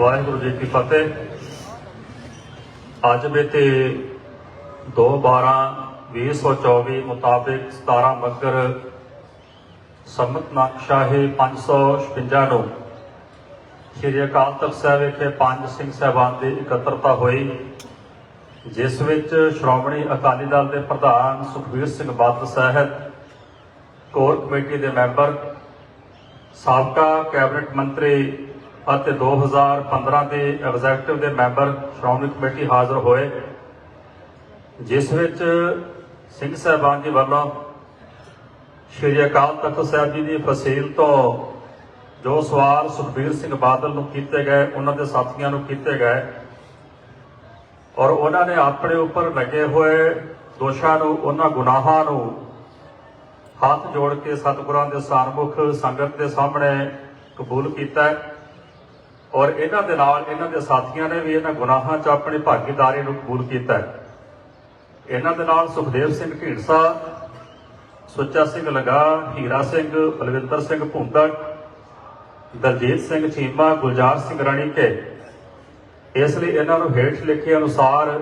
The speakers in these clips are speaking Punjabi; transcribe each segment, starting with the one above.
ਵਾਹਿਗੁਰੂ ਜੀ ਕੀ ਫਤਿਹ। ਅੱਜ ਬੀਤੇ 2/12/2024 ਮੁਤਾਬਿਕ 17 ਮੱਗਰ ਸੰਮਤ ਨਾਕਸ਼ਾਹੀ 556 ਨੂੰ ਸ੍ਰੀ ਅਕਾਲ ਤਖਤ ਸਾਹਿਬ ਵਿਖੇ ਪੰਜ ਸਿੰਘ ਸਾਹਿਬਾਨ ਦੀ ਇਕੱਤਰਤਾ ਹੋਈ, ਜਿਸ ਵਿੱਚ ਸ਼੍ਰੋਮਣੀ ਅਕਾਲੀ ਦਲ ਦੇ ਪ੍ਰਧਾਨ ਸੁਖਬੀਰ ਸਿੰਘ ਬਾਦਲ ਸਾਹਿਬ, ਕੋਰ ਕਮੇਟੀ ਦੇ ਮੈਂਬਰ, ਸਾਬਕਾ ਕੈਬਨਿਟ ਮੰਤਰੀ ਅਤੇ 2015 ਦੇ ਐਗਜ਼ੈਕਟਿਵ ਦੇ ਮੈਂਬਰ ਸ਼੍ਰੋਮਣੀ ਕਮੇਟੀ ਹਾਜ਼ਰ ਹੋਏ, ਜਿਸ ਵਿੱਚ ਸਿੰਘ ਸਾਹਿਬਾਨ ਜੀ ਵੱਲੋਂ ਸ਼੍ਰੀ ਅਕਾਲ ਤਖਤ ਸਾਹਿਬ ਜੀ ਦੀ ਫਸੀਲ ਤੋਂ ਜੋ ਸਵਾਲ ਸੁਖਬੀਰ ਸਿੰਘ ਬਾਦਲ ਨੂੰ ਕੀਤੇ ਗਏ, ਉਹਨਾਂ ਦੇ ਸਾਥੀਆਂ ਨੂੰ ਕੀਤੇ ਗਏ ਔਰ ਉਹਨਾਂ ਨੇ ਆਪਣੇ ਉੱਪਰ ਲੱਗੇ ਹੋਏ ਦੋਸ਼ਾਂ ਨੂੰ, ਉਹਨਾਂ ਗੁਨਾਹਾਂ ਨੂੰ ਹੱਥ ਜੋੜ ਕੇ ਸਤਿਗੁਰਾਂ ਦੇ ਸਾਰਮੁਖ ਸੰਗਤ ਦੇ ਸਾਹਮਣੇ ਕਬੂਲ ਕੀਤਾ ਹੈ। ਔਰ ਇਹਨਾਂ ਦੇ ਨਾਲ ਇਹਨਾਂ ਦੇ ਸਾਥੀਆਂ ਨੇ ਵੀ ਇਹਨਾਂ ਗੁਨਾਹਾਂ 'ਚ ਆਪਣੀ ਭਾਗੀਦਾਰੀ ਨੂੰ ਕਬੂਲ ਕੀਤਾ ਹੈ। ਇਹਨਾਂ ਦੇ ਨਾਲ ਸੁਖਦੇਵ ਸਿੰਘ ਢੀਂਡਸਾ, ਸੁੱਚਾ ਸਿੰਘ ਲਗਾ ਹੀਰਾ ਸਿੰਘ, ਬਲਵਿੰਦਰ ਸਿੰਘ ਭੁੰਦੜ ਦਲਜੀਤ ਸਿੰਘ ਚੀਮਾ, ਗੁਲਜ਼ਾਰ ਸਿੰਘ ਰਾਣੀਕੇ ਇਸ ਲਈ ਇਹਨਾਂ ਨੂੰ ਹੇਠ ਲਿਖੇ ਅਨੁਸਾਰ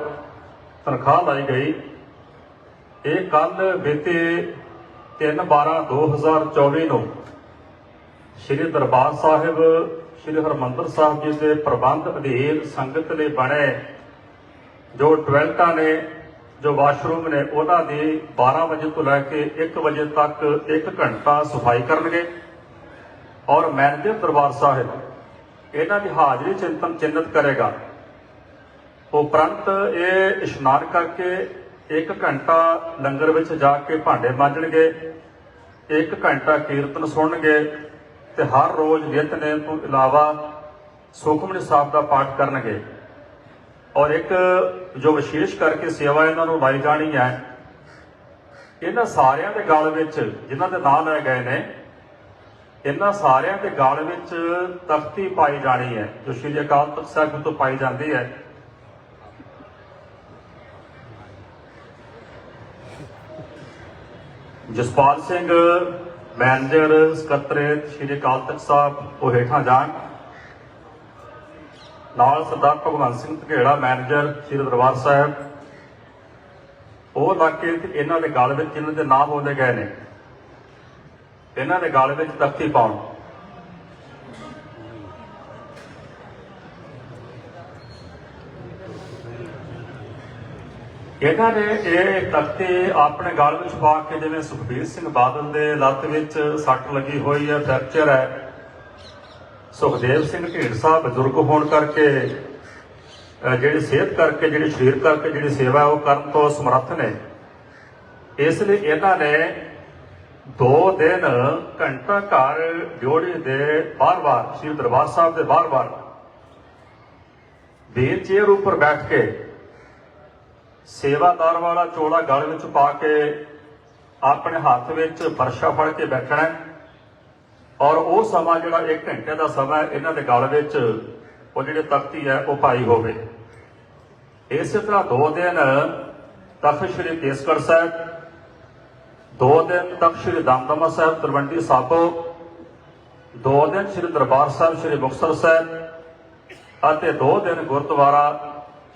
ਤਨਖਾਹ ਲਾਈ ਗਈ। ਇਹ ਕੱਲ ਬੀਤੇ 3/12/2024 ਨੂੰ ਸ੍ਰੀ ਦਰਬਾਰ ਸਾਹਿਬ ਸ੍ਰੀ ਹਰਮੰਦਰ ਸਾਹਿਬ ਜੀ ਦੇ ਪ੍ਰਬੰਧ ਅਧੀਨ ਸੰਗਤ ਲਈ ਬਣੇ ਜੋ ਟਵੈਲਟਾਂ ਨੇ, ਜੋ ਵਾਸ਼ਰੂਮ ਨੇ, ਉਹਨਾਂ ਦੀ 12 ਵਜੇ ਤੋਂ ਲੈ ਕੇ 1 ਵਜੇ ਤੱਕ 1 ਘੰਟਾ ਸਫ਼ਾਈ ਕਰਨਗੇ। ਔਰ ਮੈਨੇਜਰ ਦਰਬਾਰ ਸਾਹਿਬ, ਇਹਨਾਂ ਦੀ ਹਾਜ਼ਰੀ ਚਿੰਤਨ ਚਿੰਨਤ ਕਰੇਗਾ। ਉਪਰੰਤ ਇਹ ਇਸ਼ਨਾਨ ਕਰਕੇ 1 ਘੰਟਾ ਲੰਗਰ ਵਿੱਚ ਜਾ ਕੇ ਭਾਂਡੇ ਮਾਂਜਣਗੇ 1 ਘੰਟਾ ਕੀਰਤਨ ਸੁਣਨਗੇ ਤੇ ਹਰ ਰੋਜ਼ ਨਿਤਨੇਮ ਤੋਂ ਇਲਾਵਾ ਸੁਖਮਨੀ ਸਾਹਿਬ ਦਾ ਪਾਠ ਕਰਨਗੇ। ਔਰ ਇੱਕ ਜੋ ਵਿਸ਼ੇਸ਼ ਕਰਕੇ ਸੇਵਾ ਇਹਨਾਂ ਨੂੰ ਲਾਈ ਜਾਣੀ ਹੈ, ਇਹਨਾਂ ਸਾਰਿਆਂ ਦੇ ਗਲ ਵਿੱਚ ਜਿਨ੍ਹਾਂ ਦੇ ਨਾਂ ਲੈ ਗਏ ਨੇ, ਇਹਨਾਂ ਸਾਰਿਆਂ ਦੇ ਗਲ ਵਿੱਚ ਤਖਤੀ ਪਾਈ ਜਾਣੀ ਹੈ, ਜੋ ਸ਼੍ਰੀ ਅਕਾਲ ਤਖਤ ਸਾਹਿਬ ਤੋਂ ਪਾਈ ਜਾਂਦੀ ਹੈ। ਜਸਪਾਲ ਸਿੰਘ ਮੈਨੇਜਰ ਸਕੱਤਰੇਤ ਸ਼੍ਰੀ ਅਕਾਲ ਤਖਤ ਸਾਹਿਬ ਉਹ ਹੇਠਾਂ ਜਾਣ। ਨਾਲ ਸਰਦਾਰ ਭਗਵੰਤ ਸਿੰਘ ਧਗੇੜਾ ਮੈਨੇਜਰ ਸ਼੍ਰੀ ਦਰਬਾਰ ਸਾਹਿਬ। ਉਹ ਇਲਾਕੇ ਇਹਨਾਂ ਦੇ ਗਲ ਵਿੱਚ ਇਹਨਾਂ ਦੇ ਨਾਮ ਬੋਲੇ ਗਏ ਨੇ, ਇਹਨਾਂ ਦੇ ਗਲ ਵਿੱਚ ਤਖਤੀ ਪਾਉਣ। ਇਹਨਾਂ ਨੇ ਇਹ ਤਖਤੇ ਆਪਣੇ ਗਲ ਵਿੱਚ ਪਾ ਕੇ ਜਿਵੇਂ ਸੁਖਬੀਰ ਸਿੰਘ ਬਾਦਲ ਦੇ ਲੱਤ ਵਿੱਚ ਸੱਟ ਲੱਗੀ ਹੋਈ ਹੈ, ਫ੍ਰੈਕਚਰ ਹੈ। ਸੁਖਦੇਵ ਸਿੰਘ ਢੀਂਡਸਾ ਬਜ਼ੁਰਗ ਹੋਣ ਕਰਕੇ ਜਿਹੜੀ ਸਿਹਤ ਕਰਕੇ, ਜਿਹੜੀ ਸਰੀਰ ਕਰਕੇ ਜਿਹੜੀ ਸੇਵਾ ਉਹ ਕਰਨ ਤੋਂ ਸਮਰੱਥ ਨੇ। ਇਸ ਲਈ ਇਹਨਾਂ ਨੇ ਦੋ ਦਿਨ ਘੰਟਾ ਘਰ ਜੋੜੀ ਦੇ ਬਾਰ-ਬਾਰ ਸ੍ਰੀ ਦਰਬਾਰ ਸਾਹਿਬ ਦੇ ਬਾਰ-ਬਾਰ ਵੀਲ ਉੱਪਰ ਬੈਠ ਕੇ ਸੇਵਾਦਾਰ ਵਾਲਾ ਚੋਲਾ ਗਲ ਵਿੱਚ ਪਾ ਕੇ ਆਪਣੇ ਹੱਥ ਵਿੱਚ ਫਰਸ਼ਾ ਫੜ ਕੇ ਬੈਠਣਾ ਔਰ ਉਹ ਸਮਾਂ ਜਿਹੜਾ 1 ਘੰਟੇ ਦਾ ਸਮਾਂ ਇਹਨਾਂ ਦੇ ਗਲ ਵਿੱਚ ਉਹ ਜਿਹੜੇ ਤਖਤੀ ਹੈ, ਉਹ ਪਾਈ ਹੋਵੇ। ਇਸੇ ਤਰ੍ਹਾਂ ਦੋ ਦਿਨ ਤਖਤ ਸ੍ਰੀ ਕੇਸਗੜ੍ਹ ਸਾਹਿਬ, ਦੋ ਦਿਨ ਤਖਤ ਸ੍ਰੀ ਦਮਦਮਾ ਸਾਹਿਬ, ਤਲਵੰਡੀ ਸਾਬੋ, ਦੋ ਦਿਨ ਸ੍ਰੀ ਦਰਬਾਰ ਸਾਹਿਬ, ਸ੍ਰੀ ਮੁਕਤਸਰ ਸਾਹਿਬ, ਅਤੇ ਦੋ ਦਿਨ ਗੁਰਦੁਆਰਾ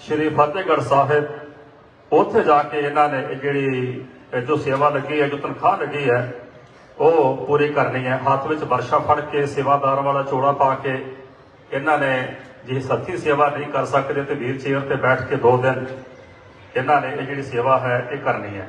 ਸ੍ਰੀ ਫਤਿਹਗੜ੍ਹ ਸਾਹਿਬ ਉੱਥੇ ਜਾ ਕੇ ਇਹਨਾਂ ਨੇ ਇਹ ਜਿਹੜੀ ਜੋ ਸੇਵਾ ਲੱਗੀ ਹੈ, ਜੋ ਤਨਖਾਹ ਲੱਗੀ ਹੈ, ਉਹ ਪੂਰੀ ਕਰਨੀ ਹੈ। ਹੱਥ ਵਿੱਚ ਵਰਸ਼ਾ ਫੜ ਕੇ, ਸੇਵਾਦਾਰ ਵਾਲਾ ਚੋੜਾ ਪਾ ਕੇ ਇਹਨਾਂ ਨੇ ਜੇ ਸੱਚੀ ਸੇਵਾ ਨਹੀਂ ਕਰ ਸਕਦੇ ਤੇ ਵੀਲ ਚੇਅਰ ਤੇ ਬੈਠ ਕੇ ਦੋ ਦਿਨ ਇਹਨਾਂ ਨੇ ਇਹ ਜਿਹੜੀ ਸੇਵਾ ਹੈ, ਇਹ ਕਰਨੀ ਹੈ।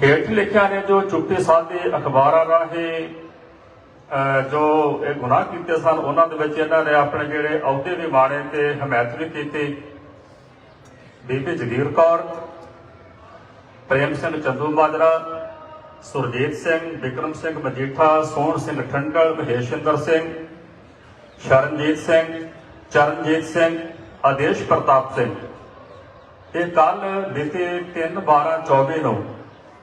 ਹੇਠ ਲਿਖਿਆ ਨੇ ਜੋ ਚੁੱਪੇ ਸਾਧੇ ਅਖਬਾਰਾਂ ਰਾਹੀਂ ਜੋ ਇਹ ਗੁਨਾਹ ਕੀਤੇ ਸਨ, ਉਹਨਾਂ ਦੇ ਵਿੱਚ ਇਹਨਾਂ ਨੇ ਆਪਣੇ ਜਿਹੜੇ ਅਹੁਦੇ ਵੀ ਮਾਣੇ ਤੇ ਹਮਾਇਤ ਵੀ ਕੀਤੀ। ਬੀਬੀ ਜਗੀਰ ਕੌਰ, ਪ੍ਰੇਮ ਸਿੰਘ ਚੰਦੂ ਮਾਜਰਾ ਸੁਰਜੀਤ ਸਿੰਘ, ਵਿਕਰਮ ਸਿੰਘ ਮਜੀਠਾ, ਸੋਹਣ ਸਿੰਘ ਠੰਡਲ ਮਹੇਸ਼ਿੰਦਰ ਸਿੰਘ, ਸ਼ਰਨਜੀਤ ਸਿੰਘ, ਚਰਨਜੀਤ ਸਿੰਘ, ਆਦੇਸ਼ ਪ੍ਰਤਾਪ ਸਿੰਘ। ਇਹ ਕੱਲ ਮਿਤੀ 3 12 24 ਨੂੰ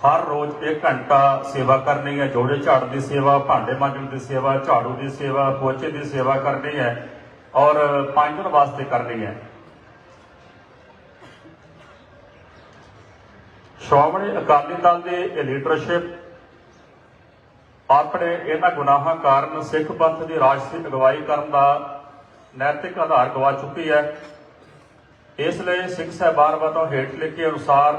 ਹਰ ਰੋਜ਼ 1 ਘੰਟਾ ਸੇਵਾ ਕਰਨੀ ਹੈ। ਜੋੜੇ ਝਾੜ ਦੀ ਸੇਵਾ, ਭਾਂਡੇ ਮਾਂਜਣ ਦੀ ਸੇਵਾ, ਝਾੜੂ ਦੀ ਸੇਵਾ, ਪੋਚੇ ਦੀ ਸੇਵਾ ਕਰਨੀ ਹੈ ਔਰ ਪੰਜ ਦਿਨ ਵਾਸਤੇ ਕਰਨੀ ਹੈ। ਸ਼੍ਰੋਮਣੀ ਅਕਾਲੀ ਦਲ ਦੀ ਇਹ ਲੀਡਰਸ਼ਿਪ ਆਪਣੇ ਇਹਨਾਂ ਗੁਨਾਹਾਂ ਕਾਰਨ ਸਿੱਖ ਪੰਥ ਦੀ ਰਾਜਸੀ ਅਗਵਾਈ ਕਰਨ ਦਾ ਨੈਤਿਕ ਆਧਾਰ ਗਵਾ ਚੁੱਕੀ ਹੈ। ਇਸ ਲਈ ਸਿੱਖ ਸਾਹਿਬਾਨ ਵੱਲੋਂ ਹੇਠ ਲਿਖੇ ਅਨੁਸਾਰ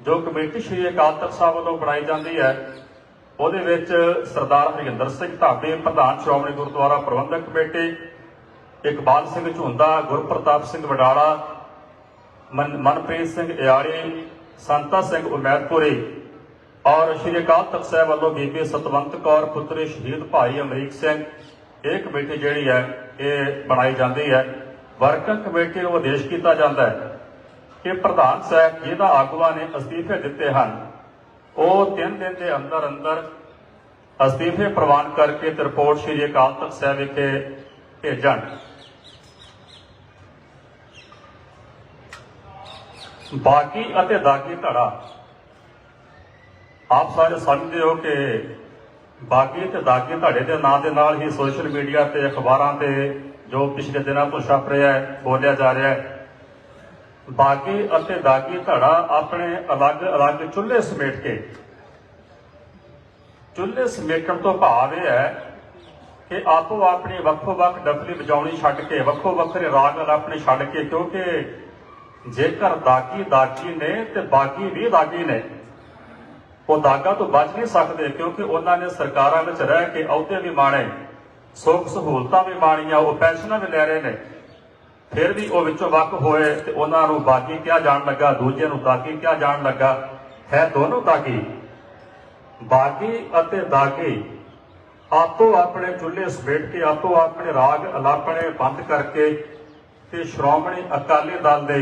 ਜੋ ਕਮੇਟੀ ਸ਼੍ਰੀ ਅਕਾਲ ਤਖਤ ਸਾਹਿਬ ਵੱਲੋਂ ਬਣਾਈ ਜਾਂਦੀ ਹੈ, ਉਹਦੇ ਵਿੱਚ ਸਰਦਾਰ ਹਰਿੰਦਰ ਸਿੰਘ ਢਾਬੇ ਪ੍ਰਧਾਨ ਸ਼੍ਰੋਮਣੀ ਗੁਰਦੁਆਰਾ ਪ੍ਰਬੰਧਕ ਕਮੇਟੀ, ਇਕਬਾਲ ਸਿੰਘ ਝੁੰਦਾ, ਗੁਰਪ੍ਰਤਾਪ ਸਿੰਘ ਵਡਾਲਾ, ਮਨ- ਮਨਪ੍ਰੀਤ ਸਿੰਘ ਇਆਲੀ ਸੰਤਾ ਸਿੰਘ ਉਮੈਦਪੁਰੀ ਔਰ ਸ਼੍ਰੀ ਅਕਾਲ ਤਖਤ ਸਾਹਿਬ ਵੱਲੋਂ ਬੀਬੀ ਸਤਵੰਤ ਕੌਰ, ਪੁੱਤਰੀ ਸ਼ਹੀਦ ਭਾਈ ਅਮਰੀਕ ਸਿੰਘ, ਇਹ ਕਮੇਟੀ ਜਿਹੜੀ ਹੈ, ਇਹ ਬਣਾਈ ਜਾਂਦੀ ਹੈ। ਵਰਕਿੰਗ ਕਮੇਟੀ ਨੂੰ ਆਦੇਸ਼ ਕੀਤਾ ਜਾਂਦਾ ਹੈ। ਕਿ ਪ੍ਰਧਾਨ ਸਾਹਿਬ ਜਿਹਦਾ ਆਗੂਆਂ ਨੇ ਅਸਤੀਫੇ ਦਿੱਤੇ ਹਨ। ਉਹ 3 ਦਿਨ ਦੇ ਅੰਦਰ ਅੰਦਰ ਅਸਤੀਫੇ ਪ੍ਰਵਾਨ ਕਰਕੇ ਤੇ ਰਿਪੋਰਟ ਸ਼੍ਰੀ ਅਕਾਲ ਤਖਤ ਸਾਹਿਬ ਵਿਖੇ ਭੇਜਣ। ਬਾਗੀ ਅਤੇ ਦਾਗੀ ਧੜਾ। ਆਪ ਸਾਰੇ ਸਮਝਦੇ ਹੋ ਕਿ ਬਾਗੀ ਤੇ ਦਾਗੀ ਧੜੇ ਦੇ ਨਾਂ ਦੇ ਨਾਲ ਹੀ ਸੋਸ਼ਲ ਮੀਡੀਆ ਤੇ ਅਖਬਾਰਾਂ ਤੇ ਜੋ ਪਿਛਲੇ ਦਿਨਾਂ ਤੋਂ ਛਪ ਰਿਹਾ ਹੈ, ਬੋਲਿਆ ਜਾ ਰਿਹਾ ਹੈ ਬਾਗੀ ਅਤੇ ਦਾਗੀ ਧੜਾ ਆਪਣੇ ਅਲੱਗ-ਅਲੱਗ ਚੁੱਲ੍ਹੇ ਸਮੇਟ ਕੇ। ਚੁੱਲ੍ਹੇ ਸਮੇਟਣ ਤੋਂ ਭਾਵ ਇਹ ਹੈ ਕਿ ਆਪੋ ਆਪਣੀ ਵੱਖੋ-ਵੱਖ ਡਫਲੀ ਵਜਾਉਣੀ ਛੱਡ ਕੇ, ਵੱਖੋ ਵੱਖਰੇ ਰਾਗ ਆਪਣੇ ਛੱਡ ਕੇ, ਕਿਉਂਕਿ ਜੇਕਰ ਦਾਗੀ ਦਾਗੀ ਨੇ ਤੇ ਬਾਗੀ ਵੀ ਦਾਗੀ ਨੇ, ਉਹ ਦਾਗਾ ਤੋਂ ਬਚ ਨਹੀਂ ਸਕਦੇ ਕਿਉਂਕਿ ਉਹਨਾਂ ਨੇ ਸਰਕਾਰਾਂ ਵਿੱਚ ਰਹਿ ਕੇ ਅਹੁਦੇ ਵੀ ਮਾਣੇ, ਸੁੱਖ ਸਹੂਲਤਾਂ ਵੀ ਮਾਣੀਆਂ, ਉਹ ਪੈਨਸ਼ਨਾਂ ਵੀ ਲੈ ਰਹੇ ਨੇ। ਫਿਰ ਵੀ ਉਹ ਵਿੱਚੋਂ ਵੱਖ ਹੋਏ ਤੇ ਉਹਨਾਂ ਨੂੰ ਬਾਗੀ ਕਿਹਾ ਜਾਣ ਲੱਗਾ, ਦੂਜੇ ਨੂੰ ਦਾਗੀ ਕਿਹਾ ਜਾਣ ਲੱਗਾ। ਹੈ ਦੋਨੋਂ ਦਾਗੀ ਬਾਗੀ ਅਤੇ ਦਾਗੀ ਆਪੋ ਆਪਣੇ ਚੁੱਲ੍ਹੇ ਸਮੇਟ ਕੇ, ਆਪੋ ਆਪਣੇ ਰਾਗ ਅਲਾਪਣੇ ਬੰਦ ਕਰਕੇ ਤੇ ਸ਼੍ਰੋਮਣੀ ਅਕਾਲੀ ਦਲ ਦੇ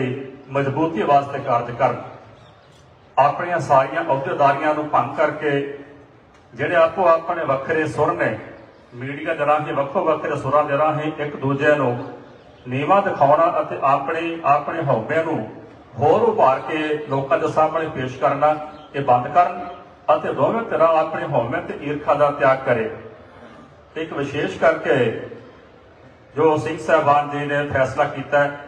ਮਜ਼ਬੂਤੀ ਵਾਸਤੇ ਕਾਰਜ ਕਰਨ। ਆਪਣੀਆਂ ਸਾਰੀਆਂ ਅਹੁਦੇਦਾਰੀਆਂ ਨੂੰ ਭੰਗ ਕਰਕੇ ਜਿਹੜੇ ਆਪੋ ਆਪਣੇ ਵੱਖਰੇ ਸੁਰ ਨੇ, ਮੀਡੀਆ ਦੇ ਰਾਹੀਂ ਵੱਖੋ ਵੱਖਰੇ ਸੁਰਾਂ ਦੇ ਰਾਹੀਂ ਇੱਕ ਦੂਜੇ ਨੂੰ ਨੀਵਾ ਦਿਖਾਉਣਾ ਅਤੇ ਆਪਣੀ, ਆਪਣੇ ਹਉਮੈ ਨੂੰ ਹੋਰ ਉਭਾਰ ਕੇ ਲੋਕਾਂ ਦੇ ਸਾਹਮਣੇ ਪੇਸ਼ ਕਰਨਾ, ਇਹ ਬੰਦ ਕਰਨ ਅਤੇ ਦੋਵੇਂ ਤਰ੍ਹਾਂ ਆਪਣੇ ਹਉਮੈ ਤੇ ਈਰਖਾ ਦਾ ਤਿਆਗ ਕਰੇ। ਇੱਕ ਵਿਸ਼ੇਸ਼ ਕਰਕੇ ਜੋ ਸਿੰਘ ਸਾਹਿਬਾਨ ਜੀ ਨੇ ਫੈਸਲਾ ਕੀਤਾ ਹੈ,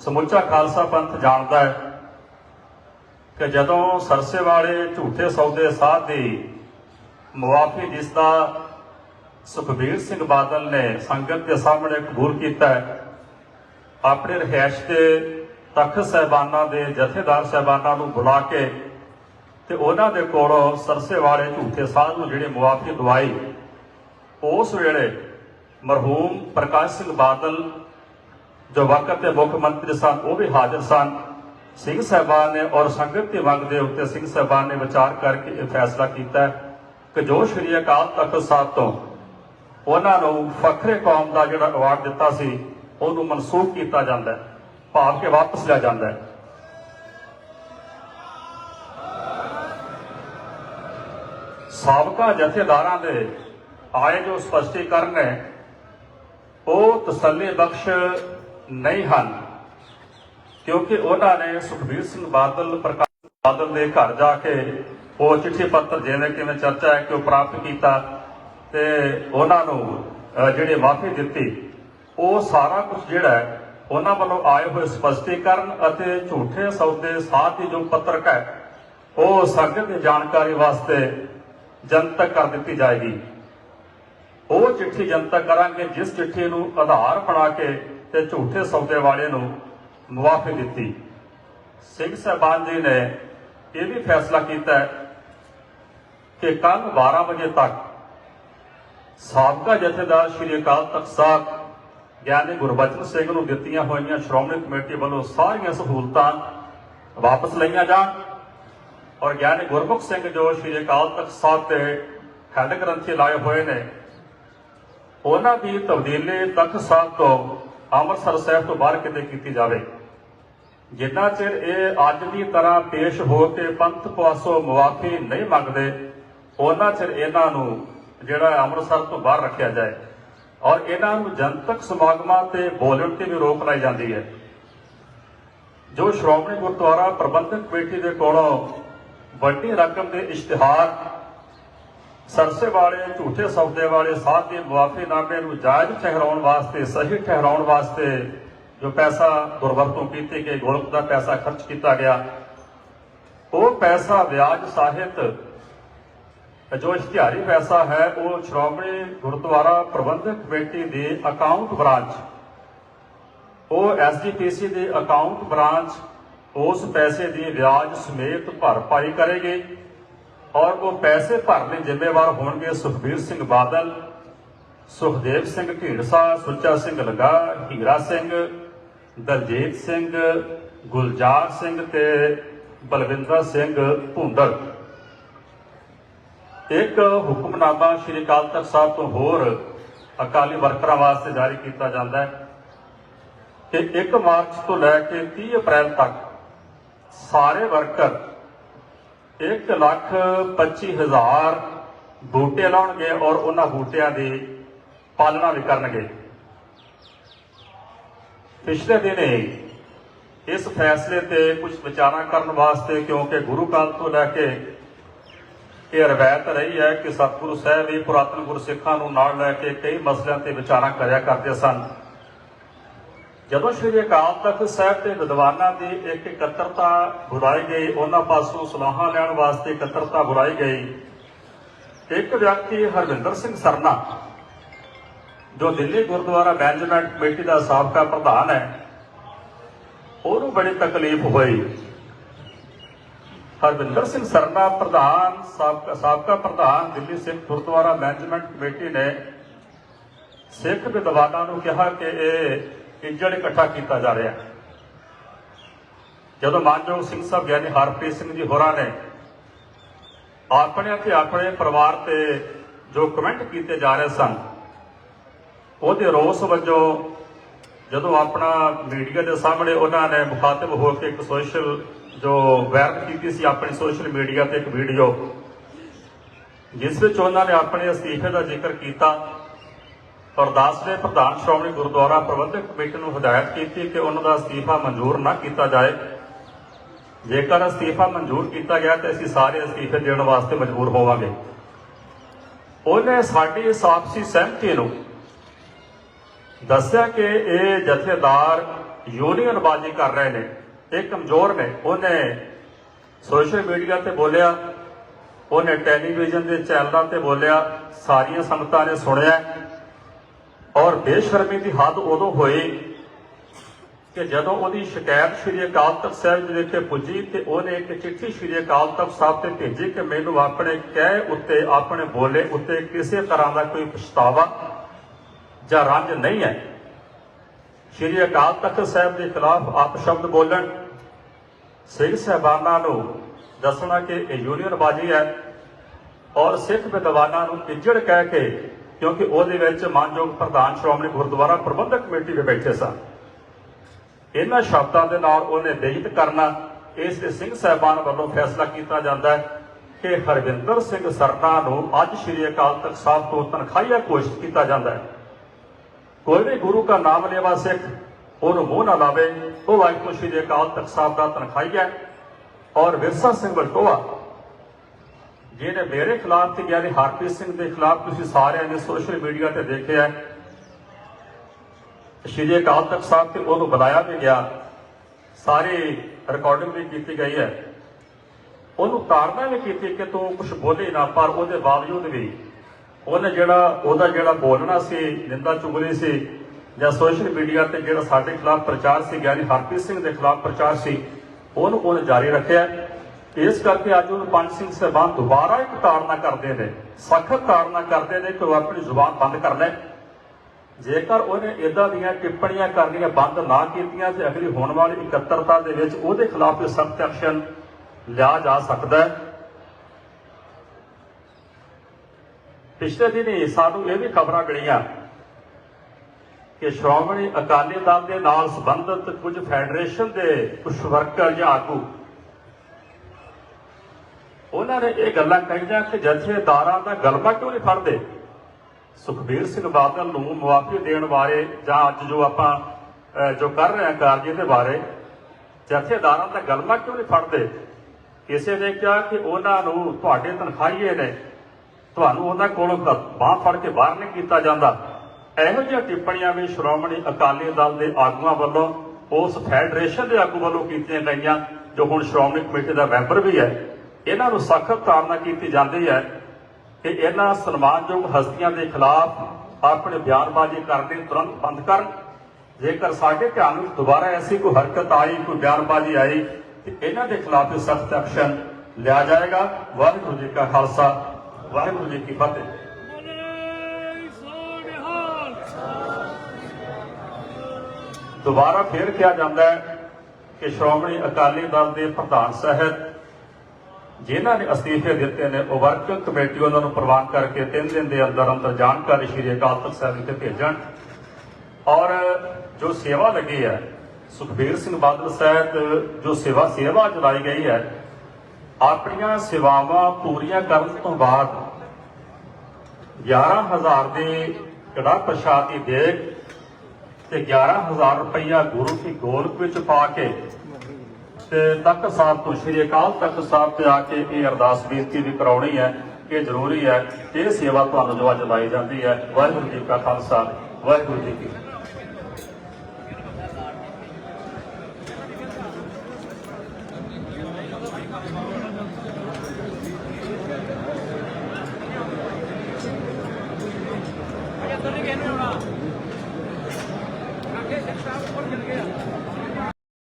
ਸਮੁੱਚਾ ਖਾਲਸਾ ਪੰਥ ਜਾਣਦਾ ਹੈ ਕਿ ਜਦੋਂ ਸਰਸੇ ਵਾਲੇ ਝੂਠੇ ਸੌਦੇ ਸਾਧ ਦੀ ਮੁਆਫੀ ਜਿਸ ਦਾ ਸੁਖਬੀਰ ਸਿੰਘ ਬਾਦਲ ਨੇ ਸੰਗਤ ਦੇ ਸਾਹਮਣੇ ਕਬੂਲ ਕੀਤਾ ਹੈ। ਆਪਣੇ ਰਹਿائش ਤੇ ਤਖਤ ਸਹਿਬਾਨਾਂ ਦੇ ਜਥੇਦਾਰ ਸਹਿਬਾਨਾਂ ਨੂੰ ਬੁਲਾ ਕੇ ਤੇ ਉਹਨਾਂ ਦੇ ਕੋਲੋਂ ਸਰਸੇ ਵਾਲੇ ਝੂਠੇ ਸਾਧ ਨੂੰ ਜਿਹੜੇ ਮੁਆਫੀ ਦਵਾਈ, ਉਸ ਵੇਲੇ ਮਰਹੂਮ ਪ੍ਰਕਾਸ਼ ਸਿੰਘ ਬਾਦਲ ਜੋ ਵਕਤ ਦੇ ਮੁੱਖ ਮੰਤਰੀ ਸਨ, ਉਹ ਵੀ ਹਾਜ਼ਰ ਸਨ। ਸਿੰਘ ਸਹਿਬਾਨ ਨੇ ਔਰ ਸੰਗਤ ਦੀ ਮੰਗ ਦੇ ਉੱਤੇ ਸਿੰਘ ਸਹਿਬਾਨ ਨੇ ਵਿਚਾਰ ਕਰਕੇ ਇਹ ਫੈਸਲਾ ਕੀਤਾ ਕਿ ਜੋ ਸ਼੍ਰੀ ਅਕਾਲ ਤਖਤ ਸਾਹਿਬ ਤੋਂ ਉਹਨਾਂ ਨੂੰ ਫਖਰੇ ਕੌਮ ਦਾ ਜਿਹੜਾ ਅਵਾਰਡ ਦਿੱਤਾ ਸੀ, ਉਹਨੂੰ ਮਨਸੂਖ ਕੀਤਾ ਜਾਂਦਾ ਹੈ, ਭਾਵ ਕਿ ਵਾਪਸ ਲਿਆ ਜਾਂਦਾ ਹੈ। ਸਾਬਕਾ ਜਥੇਦਾਰਾਂ ਦੇ ਆਏ ਜੋ ਸਪਸ਼ਟੀਕਰਨ ਨੇ, ਉਹ ਤਸੱਲੀ ਬਖਸ਼ ਨਹੀਂ ਹਨ, ਕਿਉਂਕਿ ਉਹਨਾਂ ਨੇ ਸੁਖਬੀਰ ਸਿੰਘ ਬਾਦਲ, ਪ੍ਰਕਾਸ਼ ਬਾਦਲ ਦੇ ਘਰ ਜਾ ਕੇ ਉਹ ਚਿੱਠੀ ਪੱਤਰ ਜਿਵੇਂ ਕਿਵੇਂ ਚਰਚਾ ਹੈ ਕਿ ਉਹ ਪ੍ਰਾਪਤ ਕੀਤਾ ਤੇ ਉਹਨਾਂ ਨੂੰ ਅਹ, ਜਿਹੜੀ ਮਾਫੀ ਦਿੱਤੀ ਉਹ ਸਾਰਾ ਕੁਝ ਜਿਹੜਾ ਉਹਨਾਂ ਵੱਲੋਂ ਆਏ ਹੋਏ ਸਪਸ਼ਟੀਕਰਨ ਅਤੇ ਝੂਠੇ ਸੌਦੇ ਸਾਥ ਦੀ ਜੋ ਪੱਤਰਕ ਹੈ ਉਹ ਸੰਗਤ ਦੀ ਜਾਣਕਾਰੀ ਵਾਸਤੇ ਜਨਤਕ ਕਰ ਦਿੱਤੀ ਜਾਏਗੀ। ਉਹ ਚਿੱਠੀ ਜਨਤਕ ਕਰਾਂਗੇ ਜਿਸ ਚਿੱਠੀ ਨੂੰ ਆਧਾਰ ਬਣਾ ਕੇ ਤੇ ਝੂਠੇ ਸੌਦੇ ਵਾਲੇ ਨੂੰ ਮੁਆਫੀ ਦਿੱਤੀ। ਸਿੰਘ ਸਾਹਿਬਾਨ ਜੀ ਨੇ ਇਹ ਵੀ ਫੈਸਲਾ ਕੀਤਾ ਕਿ ਕੱਲ 12 ਵਜੇ ਤੱਕ ਸਾਬਕਾ ਜਥੇਦਾਰ ਸ਼੍ਰੀ ਅਕਾਲ ਤਖਤ ਸਾਹਿਬ, ਗਿਆਨੀ ਗੁਰਬਚਨ ਸਿੰਘ ਨੂੰ ਦਿੱਤੀਆਂ ਹੋਈਆਂ ਸ਼੍ਰੋਮਣੀ ਕਮੇਟੀ ਵੱਲੋਂ ਸਾਰੀਆਂ ਸਹੂਲਤਾਂ ਵਾਪਸ ਲਈਆਂ ਜਾਣ ਔਰ ਗਿਆਨੀ ਗੁਰਮੁਖ ਸਿੰਘ ਜੋ ਸ਼੍ਰੀ ਅਕਾਲ ਤਖਤ ਸਾਹਿਬ ਤੇ ਹੈੱਡ ਗ੍ਰੰਥੀ ਲਾਏ ਹੋਏ ਨੇ, ਉਹਨਾਂ ਦੀ ਤਬਦੀਲੀ ਤਖਤ ਸਾਹਿਬ ਤੋਂ ਅੰਮ੍ਰਿਤਸਰ ਸਾਹਿਬ ਤੋਂ ਬਾਹਰ ਕਿਤੇ ਕੀਤੀ ਜਾਵੇ। ਜਿੰਨਾ ਚਿਰ ਇਹ ਅੱਜ ਦੀ ਤਰ੍ਹਾਂ ਪੇਸ਼ ਹੋ ਕੇ ਪੰਥ ਪਾਸੋਂ ਮੁਆਫੀ ਨਹੀਂ ਮੰਗਦੇ, ਉਹਨਾਂ ਚਿਰ ਇਹਨਾਂ ਨੂੰ ਜਿਹੜਾ ਅੰਮ੍ਰਿਤਸਰ ਤੋਂ ਬਾਹਰ ਰੱਖਿਆ ਜਾਏ। ਔਰ ਇਹਨਾਂ ਨੂੰ ਜਨਤਕ ਸਮਾਗਮਾਂ ਤੇ ਬੋਲਣ ਤੇ ਵੀ ਰੋਕ ਲਾਈ ਜਾਂਦੀ ਹੈ। ਜੋ ਸ਼੍ਰੋਮਣੀ ਗੁਰਦੁਆਰਾ ਪ੍ਰਬੰਧਕ ਕਮੇਟੀ ਦੇ ਕੋਲੋਂ ਵੱਡੀ ਰਕਮ ਦੇ ਇਸ਼ਤਿਹਾਰ, ਸਰਸੇ ਵਾਲੇ, ਝੂਠੇ ਸੌਦੇ ਵਾਲੇ, ਸਾਧ ਦੇ ਮੁਆਫੀਨਾਮੇ ਨੂੰ ਜਾਇਜ਼ ਠਹਿਰਾਉਣ ਵਾਸਤੇ, ਸਹੀ ਠਹਿਰਾਉਣ ਵਾਸਤੇ ਜੋ ਪੈਸਾ ਦੁਰਵਰਤੋਂ ਕੀਤੀ ਗਈ, ਗੋਲਕ ਦਾ ਪੈਸਾ ਖਰਚ ਕੀਤਾ ਗਿਆ, ਉਹ ਪੈਸਾ ਵਿਆਜ ਸਾਹਿਤ ਜੋ ਇਸ਼ਤਿਹਾਰੀ ਪੈਸਾ ਹੈ, ਉਹ ਸ਼੍ਰੋਮਣੀ ਗੁਰਦੁਆਰਾ ਪ੍ਰਬੰਧਕ ਕਮੇਟੀ ਦੇ ਅਕਾਊਂਟ ਬ੍ਰਾਂਚ ਉਹ ਐਸਜੀਪੀਸੀ ਦੇ ਅਕਾਊਂਟ ਬ੍ਰਾਂਚ ਉਸ ਪੈਸੇ ਦੀ ਵਿਆਜ ਸਮੇਤ ਭਰਪਾਈ ਕਰੇਗੀ ਔਰ ਉਹ ਪੈਸੇ ਭਰਨ ਲਈ ਜ਼ਿੰਮੇਵਾਰ ਹੋਣਗੇ ਸੁਖਬੀਰ ਸਿੰਘ ਬਾਦਲ, ਸੁਖਦੇਵ ਸਿੰਘ ਢੀਂਡਸਾ, ਸੁੱਚਾ ਸਿੰਘ ਲਗਾ ਹੀਰਾ ਸਿੰਘ, ਦਲਜੀਤ ਸਿੰਘ, ਗੁਲਜ਼ਾਰ ਸਿੰਘ ਤੇ ਬਲਵਿੰਦਰ ਸਿੰਘ ਭੁੰਦੜ ਇੱਕ ਹੁਕਮਨਾਮਾ ਸ਼੍ਰੀ ਅਕਾਲ ਤਖਤ ਸਾਹਿਬ ਤੋਂ ਹੋਰ ਅਕਾਲੀ ਵਰਕਰਾਂ ਵਾਸਤੇ ਜਾਰੀ ਕੀਤਾ ਜਾਂਦਾ ਹੈ ਕਿ 1 ਮਾਰਚ ਤੋਂ ਲੈ ਕੇ 30 ਅਪ੍ਰੈਲ ਤੱਕ ਸਾਰੇ ਵਰਕਰ 1 ਲੱਖ 25 ਹਜ਼ਾਰ ਬੂਟੇ ਲਾਉਣਗੇ ਔਰ ਉਹਨਾਂ ਬੂਟਿਆਂ ਦੀ ਪਾਲਣਾ ਵੀ ਕਰਨਗੇ। ਪਿਛਲੇ ਦਿਨੇ ਇਸ ਫੈਸਲੇ ਤੇ ਕੁਝ ਵਿਚਾਰਾਂ ਕਰਨ ਵਾਸਤੇ ਕਿਉਂਕਿ ਗੁਰੂ ਕਾਲ ਤੋਂ ਲੈ ਕੇ ਇਹ ਰਵਾਇਤ ਰਹੀ ਹੈ ਕਿ ਸਤਿਗੁਰੂ ਸਾਹਿਬ ਵੀ ਪੁਰਾਤਨ ਗੁਰਸਿੱਖਾਂ ਨੂੰ ਨਾਲ ਲੈ ਕੇ ਕਈ ਮਸਲਿਆਂ ਤੇ ਵਿਚਾਰਾਂ ਕਰਿਆ ਕਰਦੇ ਸਨ। ਜਦੋਂ ਸ਼੍ਰੀ ਅਕਾਲ ਤਖਤ ਸਾਹਿਬ ਤੇ ਵਿਦਵਾਨਾਂ ਦੀ ਇੱਕ ਇਕੱਤਰਤਾ ਬੁਲਾਈ ਗਈ, ਉਹਨਾਂ ਪਾਸੋਂ ਸਲਾਹਾਂ ਲੈਣ ਵਾਸਤੇ ਇਕੱਤਰਤਾ ਬੁਲਾਈ ਗਈ। ਇੱਕ ਵਿਅਕਤੀ ਹਰਵਿੰਦਰ ਸਿੰਘ ਸਰਨਾ, ਜੋ ਦਿੱਲੀ ਗੁਰਦੁਆਰਾ ਮੈਨੇਜਮੈਂਟ ਕਮੇਟੀ ਦਾ ਸਾਬਕਾ ਪ੍ਰਧਾਨ ਹੈ, ਉਹਨੂੰ ਬੜੀ ਤਕਲੀਫ ਹੋਈ। ਹਰਵਿੰਦਰ ਸਿੰਘ ਸਰਨਾ ਪ੍ਰਧਾਨ, ਸਾਬਕਾ ਸਾਬਕਾ ਪ੍ਰਧਾਨ ਦਿੱਲੀ ਸਿੱਖ ਗੁਰਦੁਆਰਾ ਮੈਨੇਜਮੈਂਟ ਕਮੇਟੀ ਨੇ ਸਿੱਖ ਵਿਦਵਾਨਾਂ ਨੂੰ ਕਿਹਾ ਕਿ ਇਹ ਇੰਜਣ ਇਕੱਠਾ ਕੀਤਾ ਜਾ ਰਿਹਾ ਹੈ। ਜਦੋਂ ਮਾਨਯੋਗ ਸਿੰਘ ਸਾਹਿਬ ਗਿਆਨੀ ਹਰਪ੍ਰੀਤ ਸਿੰਘ ਜੀ ਹੋਰਾਂ ਨੇ ਆਪਣੇ ਤੇ ਆਪਣੇ ਪਰਿਵਾਰ ਤੇ ਜੋ ਕਮੈਂਟ ਕੀਤੇ ਜਾ ਰਹੇ ਸਨ, ਉਹਦੇ ਰੋਸ ਵਜੋਂ ਜਦੋਂ ਆਪਣਾ ਮੀਡੀਆ ਦੇ ਸਾਹਮਣੇ ਉਹਨਾਂ ਨੇ ਮੁਖਾਤਬ ਹੋ ਕੇ ਇੱਕ ਸੋਸ਼ਲ ਜੋ ਵਾਇਰਲ ਕੀਤੀ ਸੀ ਆਪਣੀ ਸੋਸ਼ਲ ਮੀਡੀਆ ਤੇ ਇੱਕ ਵੀਡੀਓ ਜਿਸ ਵਿੱਚ ਉਹਨਾਂ ਨੇ ਆਪਣੇ ਅਸਤੀਫੇ ਦਾ ਜ਼ਿਕਰ ਕੀਤਾ। ਅਰਦਾਸ ਨੇ ਪ੍ਰਧਾਨ ਸ਼੍ਰੋਮਣੀ ਗੁਰਦੁਆਰਾ ਪ੍ਰਬੰਧਕ ਕਮੇਟੀ ਨੂੰ ਹਦਾਇਤ ਕੀਤੀ ਕਿ ਉਹਨਾਂ ਦਾ ਅਸਤੀਫਾ ਮਨਜ਼ੂਰ ਨਾ ਕੀਤਾ ਜਾਏ। ਜੇਕਰ ਅਸਤੀਫਾ ਮਨਜ਼ੂਰ ਕੀਤਾ ਗਿਆ ਤਾਂ ਅਸੀਂ ਸਾਰੇ ਅਸਤੀਫੇ ਦੇਣ ਵਾਸਤੇ ਮਜਬੂਰ ਹੋਵਾਂਗੇ। ਉਹਨੇ ਸਾਡੀ ਇਸ ਆਪਸੀ ਸਹਿਮਤੀ ਨੂੰ ਦੱਸਿਆ ਕਿ ਇਹ ਜਥੇਦਾਰ ਯੂਨੀਅਨਬਾਜ਼ੀ ਕਰ ਰਹੇ ਨੇ। ਇਹ ਕਮਜ਼ੋਰ ਨੇ। ਉਹਨੇ ਸੋਸ਼ਲ ਮੀਡੀਆ ਤੇ ਬੋਲਿਆ, ਉਹਨੇ ਟੈਲੀਵਿਜ਼ਨ ਦੇ ਚੈਨਲਾਂ ਤੇ ਬੋਲਿਆ, ਸਾਰੀਆਂ ਸੰਗਤਾਂ ਨੇ ਸੁਣਿਆ। ਔਰ ਬੇਸ਼ਰਮੀ ਦੀ ਹੱਦ ਉਦੋਂ ਹੋਈ ਕਿ ਜਦੋਂ ਉਹਦੀ ਸ਼ਿਕਾਇਤ ਸ਼੍ਰੀ ਅਕਾਲ ਤਖਤ ਸਾਹਿਬ ਜੀ ਦੇ ਉੱਤੇ ਪੁੱਜੀ ਤੇ ਉਹਨੇ ਇੱਕ ਚਿੱਠੀ ਸ਼੍ਰੀ ਅਕਾਲ ਤਖਤ ਸਾਹਿਬ ਤੇ ਭੇਜੀ ਕਿ ਮੈਨੂੰ ਆਪਣੇ ਕਹਿ ਉੱਤੇ, ਆਪਣੇ ਬੋਲੇ ਉੱਤੇ ਕਿਸੇ ਤਰ੍ਹਾਂ ਦਾ ਕੋਈ ਪਛਤਾਵਾ ਜਾਂ ਰੰਜ ਨਹੀਂ ਹੈ ਸ਼੍ਰੀ ਅਕਾਲ ਤਖਤ ਸਾਹਿਬ ਦੇ ਖਿਲਾਫ ਆਪ ਸ਼ਬਦ ਬੋਲਣ ਸਿੰਘ ਸਾਹਿਬਾਨਾਂ ਨੂੰ ਦੱਸਣਾ ਕਿ ਇਹ ਯੂਨੀਅਨਬਾਜ਼ੀ ਹੈ ਔਰ ਸਿੱਖ ਵਿਦਵਾਨਾਂ ਨੂੰ ਇੱਜੜ ਕਹਿ ਕੇ ਕਿਉਂਕਿ ਉਹਦੇ ਵਿੱਚ ਮਾਨਯੋਗ ਪ੍ਰਧਾਨ ਸ਼੍ਰੋਮਣੀ ਗੁਰਦੁਆਰਾ ਪ੍ਰਬੰਧਕ ਕਮੇਟੀ ਦੇ ਬੈਠੇ ਸਨ। ਇਹਨਾਂ ਸ਼ਬਦਾਂ ਦੇ ਨਾਲ ਉਹਨੇ ਬੇਇੱਜ਼ਤ ਕਰਨਾ, ਇਸ ਦੇ ਸਿੰਘ ਸਾਹਿਬਾਨ ਵੱਲੋਂ ਫੈਸਲਾ ਕੀਤਾ ਜਾਂਦਾ ਹੈ ਕਿ ਹਰਵਿੰਦਰ ਸਿੰਘ ਸਰਨਾ ਨੂੰ ਅੱਜ ਸ੍ਰੀ ਅਕਾਲ ਤਖਤ ਸਾਹਿਬ ਤੋਂ ਤਨਖਾਹੀਆ ਘੋਸ਼ਿਤ ਕੀਤਾ ਜਾਂਦਾ ਹੈ। ਕੋਈ ਵੀ ਗੁਰੂ ਦਾ ਨਾਮ ਲੈਵਾ ਸਿੱਖ, ਉਹਨੂੰ ਮੂੰਹ ਨਾ ਲਾਵੇ। ਉਹ ਵਾਹਿਗੁਰੂ ਸ੍ਰੀ ਅਕਾਲ ਤਖਤ ਸਾਹਿਬ ਦਾ ਤਨਖਾਈ ਹੈ ਔਰ ਵਿਰਸਾ ਸਿੰਘ ਵਲਟੋਆ ਜਿਹਨੇ ਮੇਰੇ ਖਿਲਾਫ ਤੇ ਗਿਆ ਗਿਆਨੀ ਹਰਪ੍ਰੀਤ ਸਿੰਘ ਦੇ ਖਿਲਾਫ ਤੁਸੀਂ ਸਾਰਿਆਂ ਨੇ ਸੋਸ਼ਲ ਮੀਡੀਆ ਤੇ ਦੇਖਿਆ ਸ਼੍ਰੀ ਅਕਾਲ ਤਖਤ ਸਾਹਿਬ ਤੇ ਉਹਨੂੰ ਬੁਲਾਇਆ ਵੀ ਗਿਆ। ਸਾਰੀ ਰਿਕਾਰਡਿੰਗ ਵੀ ਕੀਤੀ ਗਈ ਹੈ। ਉਹਨੂੰ ਤਾੜਨਾ ਵੀ ਕੀਤੀ ਕਿ ਤੂੰ ਕੁਝ ਬੋਲੇ ਨਾ, ਪਰ ਉਹਦੇ ਬਾਵਜੂਦ ਵੀ ਉਹਨੇ ਜਿਹੜਾ, ਉਹਦਾ ਜਿਹੜਾ ਬੋਲਣਾ ਸੀ, ਨਿੰਦਾ ਚੁਗਲੀ ਸੀ ਜਾਂ ਸੋਸ਼ਲ ਮੀਡੀਆ ਤੇ ਜਿਹੜਾ ਸਾਡੇ ਖਿਲਾਫ ਪ੍ਰਚਾਰ ਸੀ ਗਿਆਨੀ ਹਰਪ੍ਰੀਤ ਸਿੰਘ ਦੇ ਖਿਲਾਫ ਪ੍ਰਚਾਰ ਸੀ, ਉਹਨੂੰ ਉਹਨੇ ਜਾਰੀ ਰੱਖਿਆ। ਇਸ ਕਰਕੇ ਅੱਜ ਉਹਨੂੰ ਪੰਜ ਸਿੰਘ ਸਾਹਿਬਾਨ ਦੁਬਾਰਾ ਇੱਕ ਤਾੜਨਾ ਕਰਦੇ ਨੇ, ਸਖਤ ਤਾੜਨਾ ਕਰਦੇ ਨੇ ਕਿ ਉਹ ਆਪਣੀ ਜ਼ੁਬਾਨ ਬੰਦ ਕਰ ਲੈ। ਜੇਕਰ ਉਹਨੇ ਇਦਾਂ ਦੀਆਂ ਟਿੱਪਣੀਆਂ ਕਰਨੀਆਂ ਬੰਦ ਨਾ ਕੀਤੀਆਂ, ਤੇ ਅਗਲੀ ਹੋਣ ਵਾਲੀ ਇਕੱਤਰਤਾ ਦੇ ਵਿੱਚ ਉਹਦੇ ਖਿਲਾਫ ਵੀ ਸਖਤ ਐਕਸ਼ਨ ਲਿਆ ਜਾ ਸਕਦਾ ਹੈ। ਪਿਛਲੇ ਦਿਨੀ ਸਾਨੂੰ ਇਹ ਵੀ ਖਬਰਾਂ ਮਿਲੀਆਂ ਕਿ ਸ਼੍ਰੋਮਣੀ ਅਕਾਲੀ ਦਲ ਦੇ ਨਾਲ ਸੰਬੰਧਿਤ ਕੁਝ ਫੈਡਰੇਸ਼ਨ ਦੇ ਕੁਝ ਵਰਕਰ ਜਾਂ ਆਗੂ, ਉਹਨਾਂ ਨੇ ਇਹ ਗੱਲਾਂ ਕਹੀਆਂ ਕਿ ਜਥੇਦਾਰਾਂ ਦਾ ਗਲਬਾ ਕਿਉਂ ਨਹੀਂ ਫੜਦੇ? ਸੁਖਬੀਰ ਸਿੰਘ ਬਾਦਲ ਨੂੰ ਮੁਆਫੀ ਦੇਣ ਬਾਰੇ ਜਾਂ ਅੱਜ ਜੋ ਆਪਾਂ ਜੋ ਕਰ ਰਹੇ ਹਾਂ ਕਾਰਜ ਦੇ ਬਾਰੇ, ਜਥੇਦਾਰਾਂ ਦਾ ਗਲਬਾ ਕਿਉਂ ਨਹੀਂ ਫੜਦੇ? ਕਿਸੇ ਨੇ ਕਿਹਾ ਕਿ ਉਹਨਾਂ ਨੂੰ ਤੁਹਾਡੇ ਤਨਖਾਹੀਏ ਨੇ, ਤੁਹਾਨੂੰ ਉਹਨਾਂ ਕੋਲੋਂ ਬਾਹ ਫੜ ਕੇ ਬਾਹਰ ਨਹੀਂ ਕੀਤਾ ਜਾਂਦਾ। ਇਹੋ ਜਿਹੀਆਂ ਟਿੱਪਣੀਆਂ ਵੀ ਸ਼੍ਰੋਮਣੀ ਅਕਾਲੀ ਦਲ ਦੇ ਆਗੂਆਂ ਵੱਲੋਂ ਉਸ ਫੈਡਰੇਸ਼ਨ ਦੇ ਆਗੂ ਵੱਲੋਂ ਕੀਤੀਆਂ ਗਈਆਂ, ਜੋ ਹੁਣ ਸ਼੍ਰੋਮਣੀ ਕਮੇਟੀ ਦਾ ਮੈਂਬਰ ਵੀ ਹੈ, ਇਹਨਾਂ ਨੂੰ ਸਖਤ ਤਾੜਨਾ ਕੀਤੀ ਜਾਂਦੀ ਹੈ ਕਿ ਇਹਨਾਂ ਸਨਮਾਨਯੋਗ ਹਸਤੀਆਂ ਦੇ ਖਿਲਾਫ ਆਪਣੇ ਬਿਆਨਬਾਜ਼ੀ ਕਰਨੀ ਤੁਰੰਤ ਬੰਦ ਕਰਨ। ਜੇਕਰ ਸਾਡੇ ਧਿਆਨ ਵਿੱਚ ਦੁਬਾਰਾ ਐਸੀ ਕੋਈ ਹਰਕਤ ਆਈ, ਕੋਈ ਬਿਆਨਬਾਜ਼ੀ ਆਈ, ਤੇ ਇਹਨਾਂ ਦੇ ਖਿਲਾਫ ਸਖਤ ਐਕਸ਼ਨ ਲਿਆ ਜਾਏਗਾ। ਵਾਹਿਗੁਰੂ ਜੀ ਕਾ ਖਾਲਸਾ, ਵਾਹਿਗੁਰੂ ਜੀ ਕੀ ਫਤਿਹ ਬੋਲੇ ਸੋ ਨਿਹਾਲ ਦੁਬਾਰਾ ਫੇਰ ਕਿਹਾ ਜਾਂਦਾ ਹੈ ਕਿ ਸ਼੍ਰੋਮਣੀ ਅਕਾਲੀ ਦਲ ਦੇ ਪ੍ਰਧਾਨ ਸਾਹਿਬ, ਜਿਨ੍ਹਾਂ ਨੇ ਅਸਤੀਫੇ ਦਿੱਤੇ ਨੇ, ਉਹ ਵਰਕਿੰਗ ਕਮੇਟੀ ਉਹਨਾਂ ਨੂੰ ਪ੍ਰਵਾਨ ਕਰਕੇ ਤਿੰਨ ਦਿਨ ਦੇ ਅੰਦਰ ਅੰਦਰ ਜਾਣਕਾਰੀ ਸ਼੍ਰੀ ਅਕਾਲ ਤਖਤ ਸਾਹਿਬ ਵਿਖੇ ਭੇਜਣ। ਔਰ ਜੋ ਸੇਵਾ ਲੱਗੀ ਹੈ, ਸੁਖਬੀਰ ਸਿੰਘ ਬਾਦਲ ਸਾਹਿਬ, ਜੋ ਸੇਵਾ ਸੇਵਾ ਚਲਾਈ ਗਈ ਹੈ, ਆਪਣੀਆਂ ਸੇਵਾਵਾਂ ਪੂਰੀਆਂ ਕਰਨ ਤੋਂ ਬਾਅਦ 11000 ਦੇ ਕੜਾ ਪ੍ਰਸ਼ਾਦ ਦੀ ਦੇਗ ਤੇ 11000 ਰੁਪਇਆ ਗੁਰੂ ਕੀ ਗੋਲਕ ਵਿੱਚ ਪਾ ਕੇ ਤੇ ਤਖਤ ਸਾਹਿਬ ਤੋਂ, ਸ਼੍ਰੀ ਅਕਾਲ ਤਖਤ ਸਾਹਿਬ ਤੇ ਆ ਕੇ ਇਹ ਅਰਦਾਸ ਬੇਨਤੀ ਵੀ ਕਰਾਉਣੀ ਹੈ ਕਿ ਜ਼ਰੂਰੀ ਹੈ ਕਿ ਇਹ ਸੇਵਾ ਤੁਹਾਨੂੰ ਜੋ ਅੱਜ ਲਾਈ ਜਾਂਦੀ ਹੈ। ਵਾਹਿਗੁਰੂ ਜੀ ਕਾ ਖਾਲਸਾ, ਵਾਹਿਗੁਰੂ ਜੀ ਕੀ